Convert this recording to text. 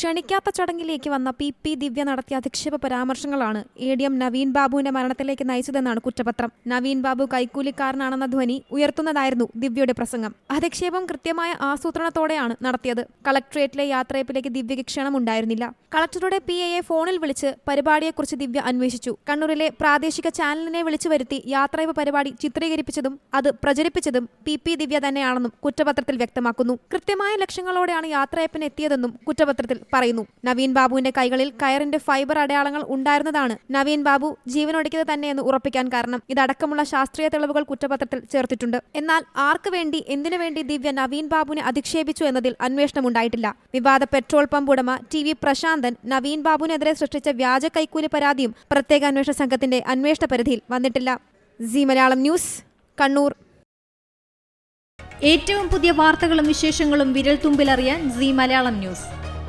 ക്ഷണിക്കാത്ത ചടങ്ങിലേക്ക് വന്ന P P Divya നടത്തിയ അധിക്ഷേപ പരാമർശങ്ങളാണ് എ ഡി എം നവീൻ ബാബുവിന്റെ മരണത്തിലേക്ക് നയിച്ചതെന്നാണ് കുറ്റപത്രം. നവീൻ ബാബു കൈക്കൂലിക്കാരനാണെന്ന ധ്വനി ഉയർത്തുന്നതായിരുന്നു ദിവ്യയുടെ പ്രസംഗം. അധിക്ഷേപം കൃത്യമായ ആസൂത്രണത്തോടെയാണ് നടത്തിയത്. കളക്ട്രേറ്റിലെ യാത്രയപ്പിലേക്ക് ദിവ്യയ്ക്ക് ക്ഷണമുണ്ടായിരുന്നില്ല. കളക്ടറുടെ പി എയെ ഫോണിൽ വിളിച്ച് പരിപാടിയെക്കുറിച്ച് ദിവ്യ അന്വേഷിച്ചു. കണ്ണൂരിലെ പ്രാദേശിക ചാനലിനെ വിളിച്ചു വരുത്തി യാത്രയപ്പ് പരിപാടി ചിത്രീകരിപ്പിച്ചതും അത് പ്രചരിപ്പിച്ചതും പി പി ദിവ്യ തന്നെയാണെന്നും കുറ്റപത്രത്തിൽ വ്യക്തമാക്കുന്നു. കൃത്യമായ ലക്ഷ്യങ്ങളോടെയാണ് യാത്രയപ്പിന് എത്തിയതെന്നും കുറ്റപത്രത്തിൽ പറയുന്നു. നവീൻ ബാബുവിന്റെ കൈകളിൽ കയറിന്റെ ഫൈബർ അടയാളങ്ങൾ ഉണ്ടായിരുന്നതാണ് നവീൻ ബാബു ജീവനൊടുക്കിയത് തന്നെയെന്ന് ഉറപ്പിക്കാൻ കാരണം. ഇതടക്കമുള്ള ശാസ്ത്രീയ തെളിവുകൾ കുറ്റപത്രത്തിൽ ചേർത്തിട്ടുണ്ട്. എന്നാൽ ആർക്ക് വേണ്ടി എന്തിനു വേണ്ടി ദിവ്യ നവീൻ ബാബുവിനെ അധിക്ഷേപിച്ചു എന്നതിൽ അന്വേഷണം ഉണ്ടായിട്ടില്ല വിവാദ പെട്രോൾ പമ്പ് ഉടമ ടി വി പ്രശാന്തൻ നവീൻ ബാബുവിനെതിരെ സൃഷ്ടിച്ച വ്യാജ കൈക്കൂലി പരാതിയും പ്രത്യേക അന്വേഷണ സംഘത്തിന്റെ അന്വേഷണ പരിധിയിൽ വന്നിട്ടില്ല. C Malayalam news Kannur. ഏറ്റവും പുതിയ വാർത്തകളും വിശേഷങ്ങളും വിരൽ തുമ്പിലറിയാൻ സി മലയാളം ന്യൂസ്.